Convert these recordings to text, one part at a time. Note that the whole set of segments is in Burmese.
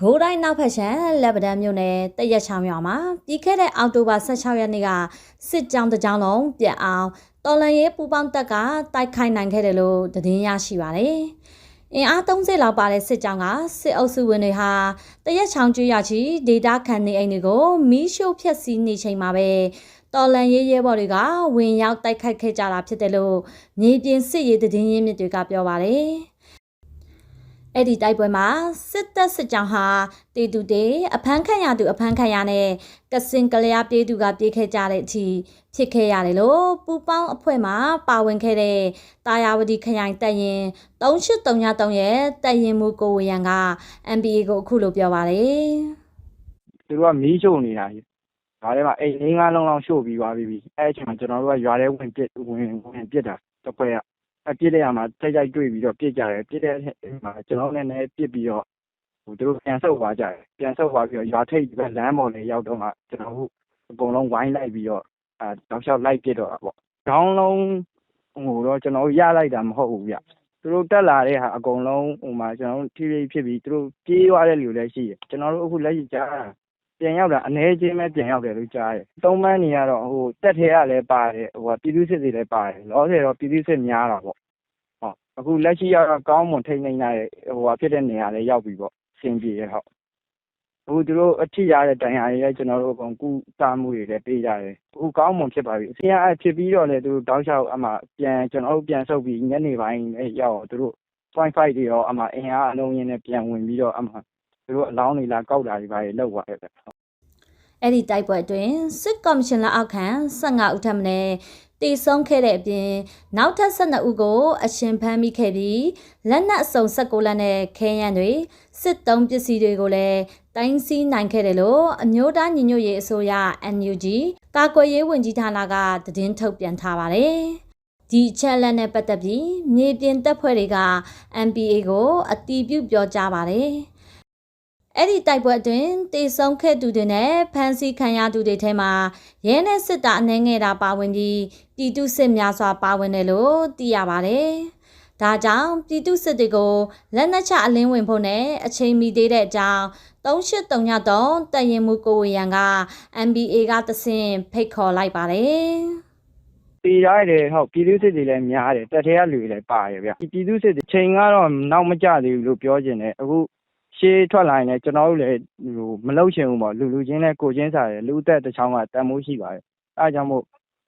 ဂိုးတိုင်းနောက်ဖက်ရှန်လက်ပတန်းမြို့နယ်တရက်ချောင်းရွာမှာပြီးခဲ့တဲ့အောက်တိုဘာ16ရက်နေ့ကစစ်ကြောင်းတစ်ကြောင်းလုံးပြတ်အောင်တော်လန်ရေးပူပေါင်းတပ်ကတိုက်ခိုက်နိုင်ခဲ့တယ်လို့သတင်းရရှိပါတယ်။အင်အား30လောက်ပါတဲ့စစ်ကြောင်းကစစ်အုပ်စုဝင်တွေဟာတရက်ချောင်းကျွရချီဒေတာခန်နေအိမ်တွေကိုမီးရှို့ဖျက်ဆီးနေချိန်မှာပဲတော်လန်ရေးရဲဘော်တွေကဝင်ရောက်တိုက်ခိုက်ခဲ့ကြတာဖြစ်တယ်လို့မြေပြင်စစ်ရေးသတင်းရင်းမြစ်တွေကပြောပါတယ်။ အဲ့ဒီတိုက်ပွဲမှာစစ်တပ်စစ်ကြောင်းဟာတေတူတေအဖမ်းခံရသူအဖမ်းခံရနဲ့ကစင်ကလျာပြေးသူကပြေးခဲ့ကြတဲ့အထိဖြစ်ခဲ့ရတယ်လို့ပူပေါင်းအဖွဲ့မှာပါဝင်ခဲ့တဲ့တာယာဝတီခရိုင်တပ်ရင်3833ရဲ့တပ်ရင်မူကိုဝေယံက MBA ကိုအခုလိုပြောပါတယ်သူတို့ကမီးရှို့နေတာကြီးဒါထဲမှာအိမ်လေးငါးလုံးလောက်ရှို့ပြီးသွားပြီအဲ့အချိန်မှာကျွန်တော်တို့ကရွာထဲဝင်ပစ်ဝင်ဝင်ပစ်တာတစ်ခွဲကအ ပြစ်တဲ့ရမှာ တိုက်တိုက်တွေ့ပြီးတော့ပြစ်ကြတယ်ပြစ်တဲ့အချိန်မှာကျွန်တော်လည်းလည်းပြစ်ပြီးတော့ဟိုသူတို့ ပြန်ဆုတ်သွားကြတယ် ပြန်ဆုတ်သွားပြီးတော့ ရွာထိပ်ဒီဘက်လမ်းပေါ်လေးရောက်တော့မှ ကျွန်တော်တို့ အကုန်လုံးဝိုင်းလိုက်ပြီးတော့အဲတောက်လျှောက်လိုက်ပစ်တော့တာပေါ့ ခေါင်းလုံးဟိုတော့ ကျွန်တော်တို့ ရလိုက်တာ မဟုတ်ဘူးဗျ သူတို့တက်လာတဲ့ဟာ အကုန်လုံးဟိုမှာကျွန်တော်တို့ထိရိဖြစ်ပြီး သူတို့ပြေးသွားတဲ့လူလည်း ရှိတယ် ကျွန်တော်တို့ အခုလက်ရှိကြားတာ ပြန်ရောက်တာအ ਨੇ ချင်းပဲပြန်ရောက်တယ်လို့ကြားတယ်။သုံးပန်းနေရတော့ဟိုတက်ထဲကလည်းပါတယ်ဟိုကပြည်သူစစ်တွေလည်းပါတယ်။လောဆယ်တော့ပြည်သူစစ်များတာပေါ့။ဟုတ်အခုလက်ရှိကတော့ကောင်းမွန်ထိန်းသိမ်းရတဲ့ဟိုကဖြစ်တဲ့နေရာလည်းရောက်ပြီပေါ့။အဆင်ပြေရဲ့ဟုတ်။အခုသူတို့အထီရတဲ့တိုင်ရာတွေလည်းကျွန်တော်တို့အကုန်ကူစားမှုတွေလည်းပေးကြတယ်။အခုကောင်းမွန်ဖြစ်ပါပြီ။အစီအအဖြစ်ပြီးတော့လည်းသူတို့တောက်လျှောက်အမှပြန်ကျွန်တော်တို့ပြန်ဆုတ်ပြီးညနေပိုင်းလည်းရောက်သူတို့ point 5တွေရောအမှအင်အားအလုံးရင်းနဲ့ပြန်ဝင်ပြီးတော့အမှ သူတို့အလောင်းတွေလာကောက်တာတွေပါလေလောက်သွားတယ်ဗျ။အဲ့ဒီတိုက်ပွဲအတွင်းစစ်ကော်မရှင်လက်အောက်ခံ15ဦးထပ်မံတေဆုံးခဲ့တဲ့အပြင်နောက်ထပ်12ဦးကိုအရှင်ဖမ်းမိခဲ့ပြီးလက်နက်အစုံ16လက်နဲ့ခဲယမ်းတွေစစ်တုံးပစ္စည်းတွေကိုလည်းတိုင်းစည်းနိုင်ခဲ့တယ်လို့အမျိုးသားညီညွတ်ရေးအစိုးရ NUG ကာကွယ်ရေးဝန်ကြီးဌာနကသတင်းထုတ်ပြန်ထားပါတယ်။ဒီချက်လက်နဲ့ပတ်သက်ပြီးမြေပြင်တပ်ဖွဲ့တွေက MPA ကိုအတီးပြုတ်ပြောကြားပါတယ်။ အဲ့ဒီတိုက်ပွဲအတွင်းတေဆုံးခဲ့သူတွေနဲ့ဖမ်းဆီးခံရသူတွေထဲမှာရဲနဲ့စစ်သားအနှဲငယ်တာပါဝင်ပြီးပြည်သူစစ်များစွာပါဝင်တယ်လို့သိရပါတယ်။ဒါကြောင့်ပြည်သူစစ်တွေကိုလက်နက်ချအလင်းဝင်ဖို့နဲ့အချိန်မီသေးတဲ့အကြောင်း3833တပ်ရင်မှုကိုဝေရန်က MBA ကတဆင့်ဖိတ်ခေါ်လိုက်ပါတယ်တည်ရတယ်ဟုတ်ပြည်သူစစ်တွေလည်းများတယ်တက်ထဲကလူတွေလည်းပါတယ်ဗျဒီပြည်သူစစ်တွေချိန်ကတော့နောက်မကျသေးဘူးလို့ပြောချင်တယ်အခု ရှေးထွက်လာရင်လည်းကျွန်တော်တို့လည်းဟိုမလောက်ချင်ဘူးပေါ့လူလူချင်းနဲ့ကိုချင်းစားတယ်လူသက်တစ်ချောင်းကတန်မိုးရှိပါတယ်အဲအကြောင်းမို့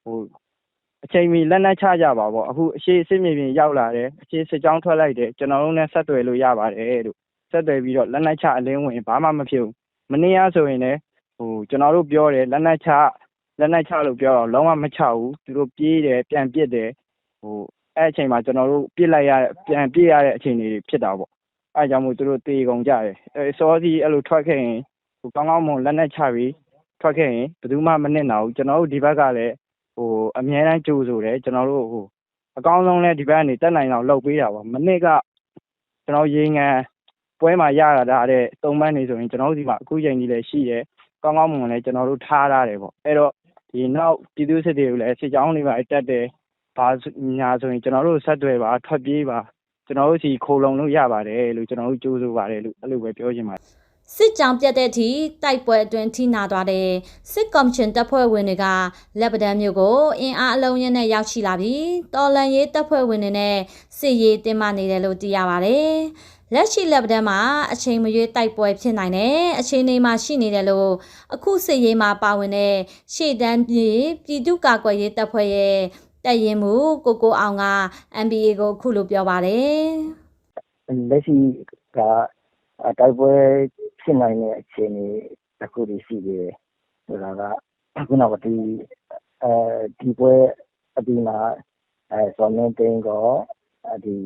ဟိုအချိန်မီလက်နက်ချကြပါပေါ့အခုအရှိစစ်မြေပြင်ရောက်လာတယ်အရှိစစ်ကြောင်းထွက်လိုက်တယ်ကျွန်တော်တို့နဲ့ဆက်သွယ်လို့ရပါတယ်လို့ဆက်သွယ်ပြီးတော့လက်နက်ချအလင်းဝင်ဘာမှမဖြစ်ဘူးမနေ့ကဆိုရင်လည်းဟိုကျွန်တော်တို့ပြောတယ်လက်နက်ချလက်နက်ချလို့ပြောတော့လုံးဝမချဘူးသူတို့ပြေးတယ်ပြန်ပစ်တယ်ဟိုအဲ့အချိန်မှာကျွန်တော်တို့ပြစ်လိုက်ရပြန်ပြစ်ရတဲ့အချိန်တွေဖြစ်တာပေါ့ အဲ့ကြောင့်မို့သူတို့တေကုန်ကြတယ်အဲစောစီအဲ့လိုထွက်ခဲ့ရင်ဟိုကောင်းကောင်းမွန်လက်နက်ချပြီးထွက်ခဲ့ရင်ဘယ်သူမှမနစ်နာဘူးကျွန်တော်တို့ဒီဘက်ကလည်းဟိုအများအားကြိုးဆိုတယ်ကျွန်တော်တို့ဟိုအကောင်းဆုံးလဲဒီဘက်ကနေတက်နိုင်အောင်လုပ်ပေးတာပေါ့မနစ်ကကျွန်တော်ရေငန်ပွဲမှာရတာတဲ့သုံးပန်းနေဆိုရင်ကျွန်တော်တို့ဒီမှာအခုချိန်ကြီးလည်းရှိတယ်ကောင်းကောင်းမွန်လည်းကျွန်တော်တို့ထားရတယ်ပေါ့အဲ့တော့ဒီနောက်ပြည်သူစစ်တွေကိုလည်းစစ်ကြောင်းတွေပါတက်တယ်။ဘာညာဆိုရင်ကျွန်တော်တို့ဆက်သွယ်ပါထွက်ပြေးပါ ကျွန်တော်တို့စီခိုလုံလို့ရပါတယ်လို့ကျွန်တော်တို့ကြိုးစားပါတယ်လို့အဲ့လိုပဲပြောချင်ပါတယ်စစ်ကြောင်ပြတ်တဲ့အထိတိုက်ပွဲအတွင်းထိနာသွားတဲ့စစ်ကော်မရှင်တပ်ဖွဲ့ဝင်တွေကလက်ပတန်းမျိုးကိုအင်အားအလုံးရင်းနဲ့ရောက်ရှိလာပြီးတော်လန်ရေးတပ်ဖွဲ့ဝင်တွေနဲ့စစ်ရေးတင်းမာနေတယ်လို့သိရပါတယ်။လက်ရှိလက်ပတန်းမှာအချိန်မရွေးတိုက်ပွဲဖြစ်နိုင်တယ်အချိန်နေမှာရှိနေတယ်လို့အခုစစ်ရေးမှာပါဝင်တဲ့ရှေ့တန်းပြည်ပြည်သူ့ကာကွယ်ရေးတပ်ဖွဲ့ရဲ့ တပ်ရင်မှုကိုကိုအောင်က MBA ကိုအခုလိုပြောပါတယ်လက်ရှိကတိုက်ပွဲဖြစ်နိုင်တဲ့အခြေအနေတစ်ခုတည်းရှိသေးတယ်ဆိုတာကခုနကဒီအဲဒီပွဲအပြီးမှာအဲစော်မင်းသိန်းကဒီ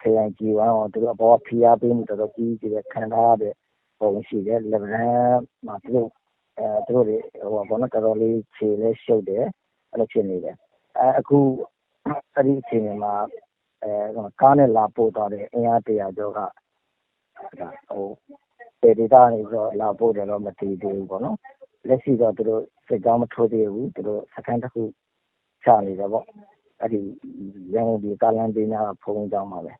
ခရိုင်ကြီးဝမ်းတော့သူတို့ဘောဖိအားပေးမှုတော်တော်ကြီးကြီးခံထားရတဲ့ပုံရှိတယ်လက်ဗရန်မှာသူတို့အဲသူတို့တွေဟိုဘောနော်တော်တော်လေးခြေလဲရှုပ်တယ်အဲ့လိုဖြစ်နေတယ် အဲအခုအဲ့ဒီအခြေအနေမှာအဲကားနဲ့လာပို့သွားတဲ့အင်အားတရာကျော်ကဟိုပေဒေတာနေပြီးတော့လာပို့တယ်တော့မတည်သေးဘူးပေါ့နော်လက်ရှိတော့သူတို့စစ်ကြောင်းမထိုးသေးဘူးသူတို့စခန်းတစ်ခုချနေတယ်ပေါ့အဲ့ဒီရန်ကုန်ဒီကာလန်ပေးများဖုံးကြောင်းပါပဲ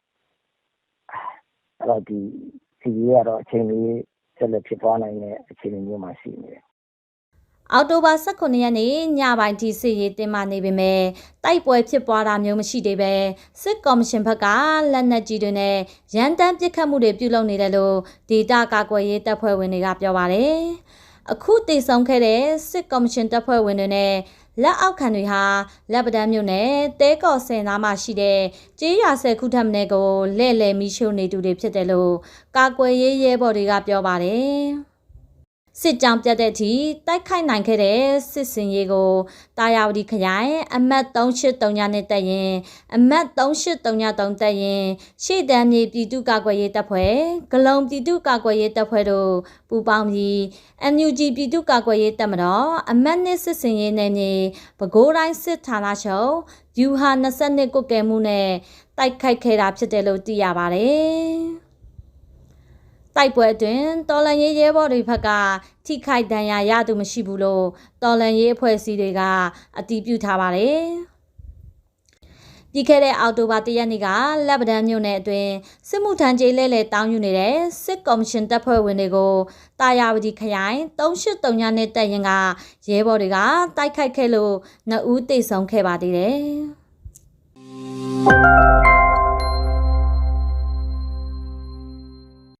အဲ့တော့ဒီစီရီကတော့အချိန်ကြီးဆက်လက်ဖြစ်ပွားနိုင်တဲ့အခြေအနေမျိုးမှာရှိနေတယ် အောက်တိုဘာ18ရက်နေ့ညပိုင်းထိစစ်ရေးတင်မာနေပေမဲ့တိုက်ပွဲဖြစ်ပွားတာမျိုးမရှိသေးပဲစစ်ကော်မရှင်ဘက်ကလက်နက်ကြီးတွေနဲ့ရန်တမ်းပစ်ခတ်မှုတွေပြုလုပ်နေတယ်လို့ဒေတာကာကွယ်ရေးတပ်ဖွဲ့ဝင်တွေကပြောပါတယ်။အခုတည်ဆုံခဲ့တဲ့စစ်ကော်မရှင်တပ်ဖွဲ့ဝင်တွေနဲ့လက်အောက်ခံတွေဟာလက်ပဒန်းမြို့နယ်တဲကော်ဆယ်နားမှာရှိတဲ့ကြေးရွာဆယ်ခုထပ်မင်းကိုလဲ့လဲ့မီရှို့နေသူတွေဖြစ်တယ်လို့ကာကွယ်ရေးရဲဘော်တွေကပြောပါတယ်။ စစ်ကြောင်ပြတ်တဲ့အထိတိုက်ခိုက်နိုင်ခဲ့တဲ့စစ်စင်ရေးကိုတာယာဝတီခရိုင်အမတ်3839နဲ့တက်ရင်အမတ်3833တက်ရင်ရှေ့တန်းမြေပြည်သူ့ကာကွယ်ရေးတပ်ဖွဲ့ဂလုံပြည်သူ့ကာကွယ်ရေးတပ်ဖွဲ့တို့ပူးပေါင်းပြီး NUG ပြည်သူ့ကာကွယ်ရေးတပ်မတော်အမတ်နှစ်စစ်စင်ရေးနယ်မြေပဲခူးတိုင်းစစ်ဌာနချုပ်ယူဟာ22ကုတ်ကဲမှုနဲ့တိုက်ခိုက်ခဲ့တာဖြစ်တယ်လို့သိရပါတယ်။ တိုက်ပွဲအတွင်းတော်လန်ရေးရဲဘော်တွေဘက်ကထိခိုက်ဒဏ်ရာရသူမရှိဘူးလို့တော်လန်ရေးအဖွဲ့အစည်းတွေကအတည်ပြုထားပါတယ်။ပြီးခဲ့တဲ့အောက်တိုဘာ၁ရက်နေ့ကလက်ပဒန်းမြို့နယ်အတွင်းစစ်မှုထမ်းကြေးလဲလှယ်တောင်းယူနေတဲ့စစ်ကော်မရှင်တပ်ဖွဲ့ဝင်တွေကိုတာယာဝတီခရိုင်3839နဲ့တပ်ရင်ကရဲဘော်တွေကတိုက်ခိုက်ခဲ့လို့နှစ်ဦးသေဆုံးခဲ့ပါသေးတယ်။